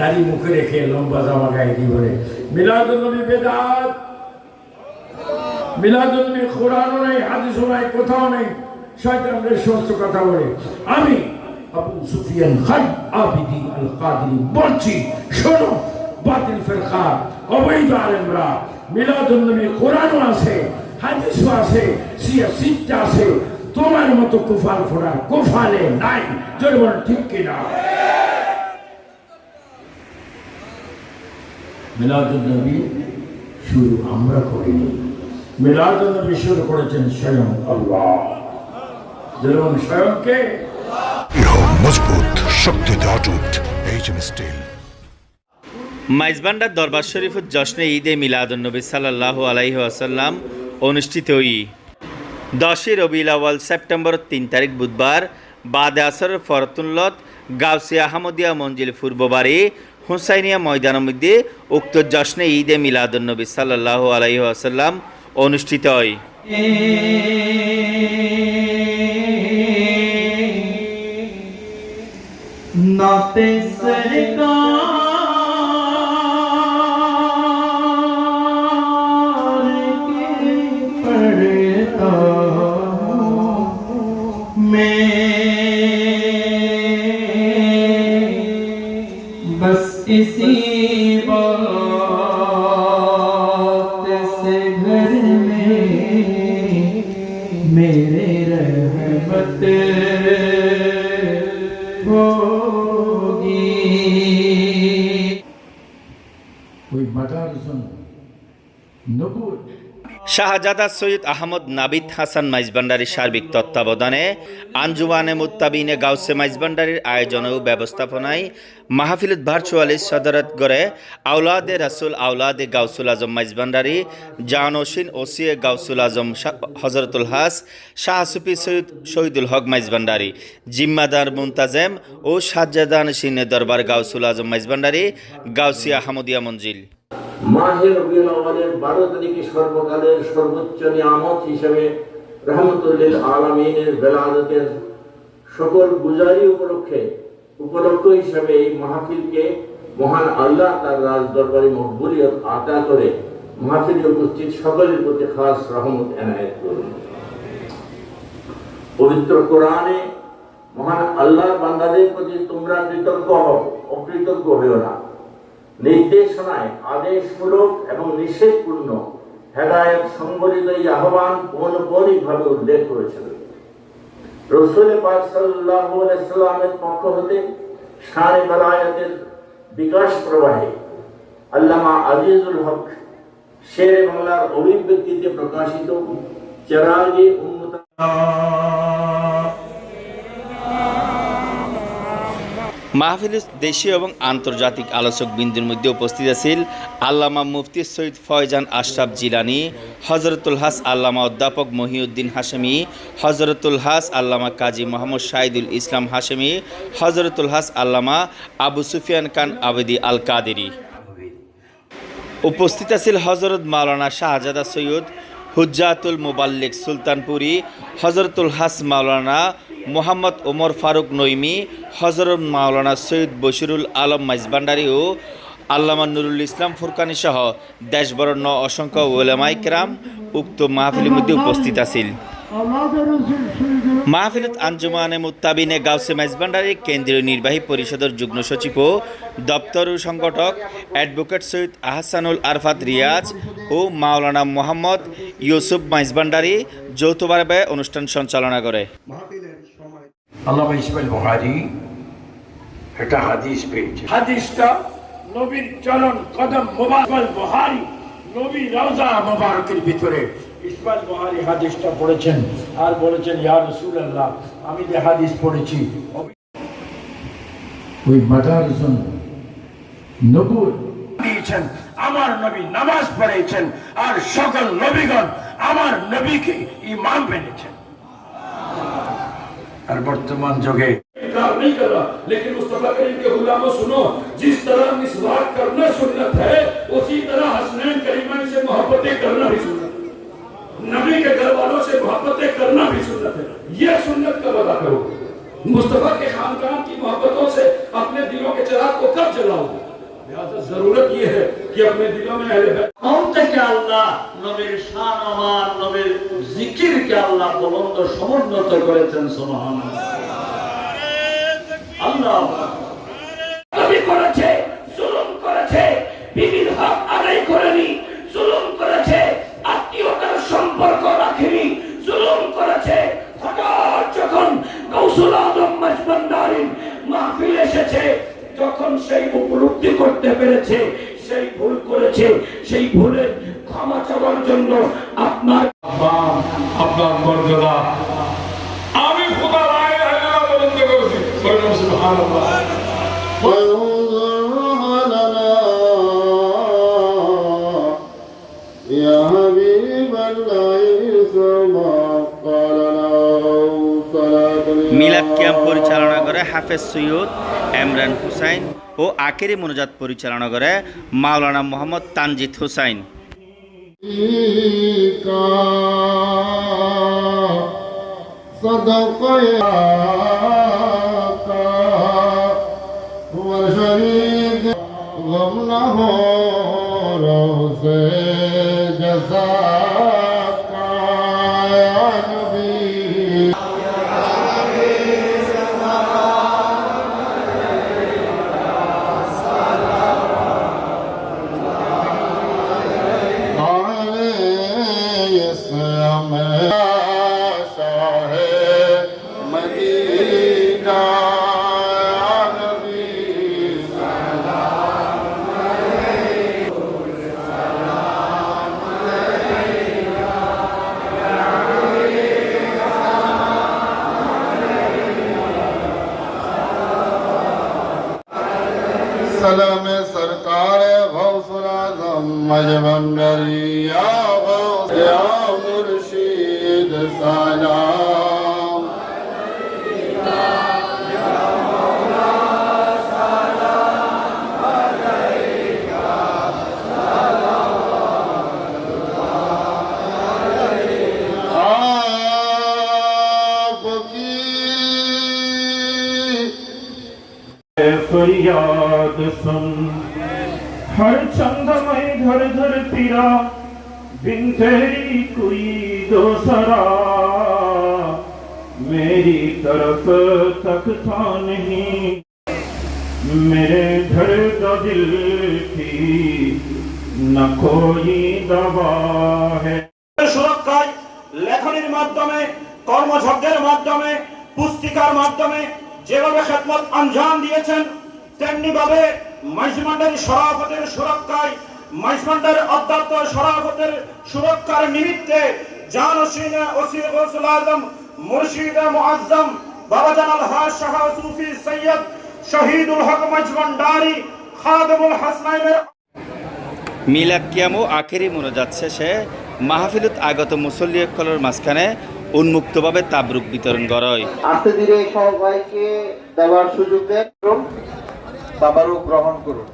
দাড়ি মুখে রেখে লম্বা জামা গায়ে কি বলে? মিলাদুন্নবী বেদাত। মিলাদুন্নবী কোরআনও নেই, হাদিসও নাই, কোথাও নেই। শয়তানদের সমস্ত কথা বলে। আমি আবু সুফিয়ান খান আবিদি আল কাদিরি বলছি, শোনো, বাতিল ফেরকা, অবৈধ আলেমরা মিলাদুন্নবী কোরআনও আছে, হাদিসও আছে সিয়া সিটটা আছে। তোমার মতো কুফাল ফোড়া কুফালে নাই। জোর ঠিক কিনা? মিলাদুন্নবী শুরু আমরা করিনি। মিলাদুন্নবী শুরু করেছেন স্বয়ং আল্লাহ। যেরকম স্বয়ংকে মজবুত শক্তিতে অটুট এইচএম স্টিল মাইজবান্ডার দরবার শরীফুর জশ্নে ঈদে মিলাদুন্নবী সাল্লাহ আলাইহি আসাল্লাম অনুষ্ঠিতই দশই রবিউল আওয়াল সেপ্টেম্বর তিন তারিখ বুধবার বাদে আসর ফরতুল্লত গাউসি আহমদিয়া মঞ্জিল পূর্ববাড়ি হুসাইনিয়া ময়দানের মধ্যে উক্ত জশ্নে ঈদে মিলাদুলনবী সাল্লাহ আলাইহি আসাল্লাম অনুষ্ঠিত হয়। নাতে সরকার मेरे रहमत। শাহজাদা সৈয়দ আহমদ নাবিদ হাসান মাইজবান্ডারির সার্বিক তত্ত্বাবধানে, আঞ্জুমানে মুত্তাবিনে গাউসে মাইজবান্ডারির আয়োজন ও ব্যবস্থাপনায় মাহফিলত ভার্চুয়ালি সদরত গড়ে আউলাদে রাসুল আউলাদে গাউসুল আজম মাইজবান্ডারি জাহানসিন ওসিয়ে গাউসুল আজম হজরতুল হাস, শাহ সুফি সৈয়দ শহীদুল হক মাইজবান্ডারি, জিম্মাদার মুন্তাজেম ও সাজ্জাদান সিনে দরবার গাউসুল আজম মাইজবান্ডারি, গাউসিয়া আহমদিয়া মঞ্জিল। মাহের রবিউল আওয়ালের বারো তারিখে সর্বকালের সর্বোচ্চ নিয়ামত হিসেবে রহমতুল্লিল আলমিনের বেলাদতের সকল গুজারি উপলক্ষে, উপলক্ষ হিসেবে এই মাহফিলকে মহান আল্লাহ তার রাজ দরবারে মকবুলিয়ত আতা করে মাহফিলে উপস্থিত সকলের প্রতি খাস রহমত এনায়েত করুন। পবিত্র কোরআনে মহান আল্লাহর বান্দাদের প্রতি তোমরা কৃতজ্ঞ হও, অকৃতজ্ঞ হইও না। নির্দেশনায় আদেশমূলক এবং নিষেধপূর্ণ হেদায়ত সংবলিত এই আহ্বান পৌনপৌনিকভাবে উল্লেখ করেছিল। রসুল পাক সাল্লাল্লাহু সাল্লামের পক্ষ হতে শানে বালায়াতের বিকাশ প্রবাহে আল্লামা আজিজুল হক শের বাংলার অভিব্যক্তিতে প্রকাশিত চেরাগে উন্মত মাহফিল দেশীয় এবং আন্তর্জাতিক আলোচক বিন্দুর মধ্যে উপস্থিত আছেন আল্লামা মুফতি সৈয়দ ফয়জান আশরাফ জিলানি হজরতুল হাস আল্লামা অধ্যাপক মহিউদ্দিন হাশেমি হজরতুল হাস আল্লামা কাজী মোহাম্মদ শাহিদুল ইসলাম হাশেমি হজরতুল হাস আল্লামা আবু সুফিয়ান খান আবেদি আল কাদেরি উপস্থিত আছেন হজরত মাওলানা শাহজাদা সৈয়দ হুজ্জাতুল মুবাল্লিক সুলতানপুরি হজরতুল হাস মাওলানা মোহাম্মদ ওমর ফারুক নইমি হজরত মাওলানা সৈয়দ বশিরুল আলম মাইজবান্ডারি ও আল্লামা নুরুল ইসলাম ফুরকানি সহ দেশবরণ্য অসংখ্য ওলামাইকরাম উক্ত মাহফিলের মধ্যে উপস্থিত আছেন মাহফিলত আঞ্জুমানে মুত্তাবিনে গাউসে মেজবান্ডারি কেন্দ্রীয় নির্বাহী পরিষদের যুগ্ম সচিব ও দপ্তর ও সংগঠক অ্যাডভোকেট সৈয়দ আহসানুল আরফাত রিয়াজ ও মাওলানা মোহাম্মদ ইউসুফ মাইজবান্ডারি যৌথভাবে অনুষ্ঠান সঞ্চালনা করে। আল্লামা ইসমাইল বুখারী একটা হাদিস পেয়েছে হাদিসটা নবীর চলন কদম মোবারক বুখারী নবী রওজা মোবারকের ভিতরে ইসমাইল বুখারী হাদিসটা পড়েছেন আর বলেছেন ইয়া রাসূলুল্লাহ আমি যে হাদিস পড়েছি ওই মাদার জন্য নবুর দিয়েছেন আমার নবী নামাজ পড়েছেন আর সকল নবীগণ আমার নবীকে ইমাম মেনেছেন আর বর্তমান যুগে इनकार नहीं कर रहा लेकिन मुस्तफा करीम के गुलामों सुनो जिस तरह मिसवाक करना सुन्नत है उसी तरह हसनैन करीमैन से मोहब्बतें करना भी सुन्नत है नबी के घर वालों से मोहब्बतें करना भी सुन्नत है ये सुन्नत कब अदा करो मुस्तफा के खानदान की मोहब्बतों से अपने दिलों के चिराग को कब जलाओगे लिहाजा जरूरत ये है कि अपने दिलों में अहले बैत মন থেকে আল্লাহ নবীর শান আমার নবীর জিকিরকে আল্লাহ বলন্দ সমুন্নত করেছেন সোহান আল্লাহ ভুল করেছে সেই ভুলের ক্ষমা চাওয়ার জন্য আপনার আপনার মর্যাদা আমি খোদা মিলাদ ক্যাম্প পরিচালনা করে হাফেজ সৈয়দ এমরান হুসাইন। ও আখেরি মনোজাত পরিচালনা করে মাওলানা মোহাম্মদ তানজিদ হুসাইন। غم نہ سلام سرکار غوث العظم مجمع دریا फरियाद सुन हर चंद में घर घर तेरा बिन तेरी कोई दूसरा मेरी तरफ तक था नहीं मेरे घर का दिल की न कोई दवा है সুরক্ষায় লেখনির মাধ্যমে কর্মযজ্ঞের মাধ্যমে পুস্তিকার মাধ্যমে যেভাবে খেদমত আঞ্জাম দিয়েছেন তেমনি ভাবে মাইজমান্ডারি সরাফতের সুরক্ষায় মাইজমান্ডারের অধ্যাত্ম সরাফতের সুরক্ষার নিমিত্তে জান ওসির গৌসুল আজম মুর্শিদ মুআজ্জম শাহ সুফি সৈয়দ শহীদুল হক মাইজমান্ডারি খাদেমুল হাসনাইনের মিলাদ কিয়াম ও আখেরি মোনাজাত শেষে মাহফিলত আগত মুসল্লি কলর মাঝখানে উন্মুক্তভাবে তাবরুক বিতরণ করা হয় আস্তে ধীরে সবাইকে দেওয়ার সুযোগ দেন। তাবারও গ্রহণ করুন